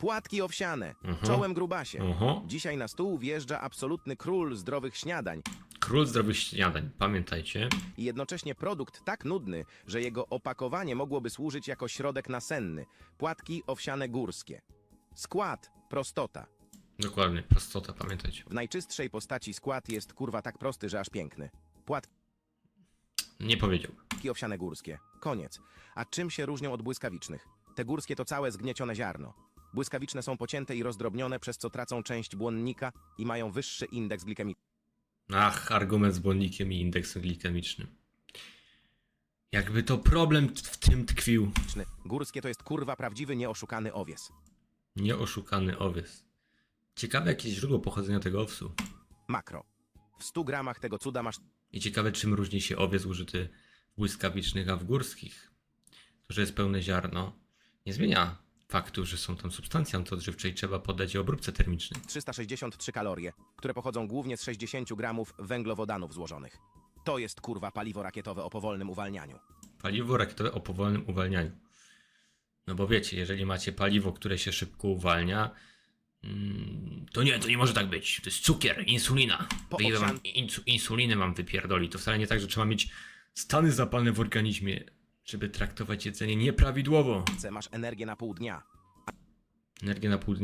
Płatki owsiane, Mhm. czołem grubasie. Oho. Dzisiaj na stół wjeżdża absolutny król zdrowych śniadań Król zdrowych śniadań, pamiętajcie. i jednocześnie produkt tak nudny, że jego opakowanie mogłoby służyć jako środek nasenny. Płatki owsiane górskie. Skład, prostota. Dokładnie, prostota, pamiętajcie. W najczystszej postaci skład jest kurwa tak prosty, że aż piękny. Płatki Nie powiedział. owsiane górskie. Koniec. A czym się różnią od błyskawicznych? Te górskie to całe zgniecione ziarno. Błyskawiczne są pocięte i rozdrobnione, przez co tracą część błonnika i mają wyższy indeks glikemiczny. Ach, argument z błonnikiem i indeksem glikemicznym. Jakby to problem t- w tym tkwił. Górskie to jest kurwa prawdziwy, nieoszukany owies. Nieoszukany owies. Ciekawe jakie źródło pochodzenia tego owsu. Makro. W 100 gramach tego cuda masz I ciekawe czym różni się owiec użyty w błyskawicznych, a w górskich. To, że jest pełne ziarno, nie zmienia faktu, że są tam substancje antyodżywcze i trzeba poddać je obróbce termicznej. 363 kalorie, które pochodzą głównie z 60 gramów węglowodanów złożonych. To jest kurwa paliwo rakietowe o powolnym uwalnianiu. Paliwo rakietowe o powolnym uwalnianiu. No bo wiecie, jeżeli macie paliwo, które się szybko uwalnia, mm, to nie, to nie może tak być. To jest cukier, insulina. Po Wyjdę wam, insu, insulinę mam wypierdoli. To wcale nie tak, że trzeba mieć stany zapalne w organizmie, żeby traktować jedzenie nieprawidłowo. Masz energię na pół dnia. Energię na pół dnia.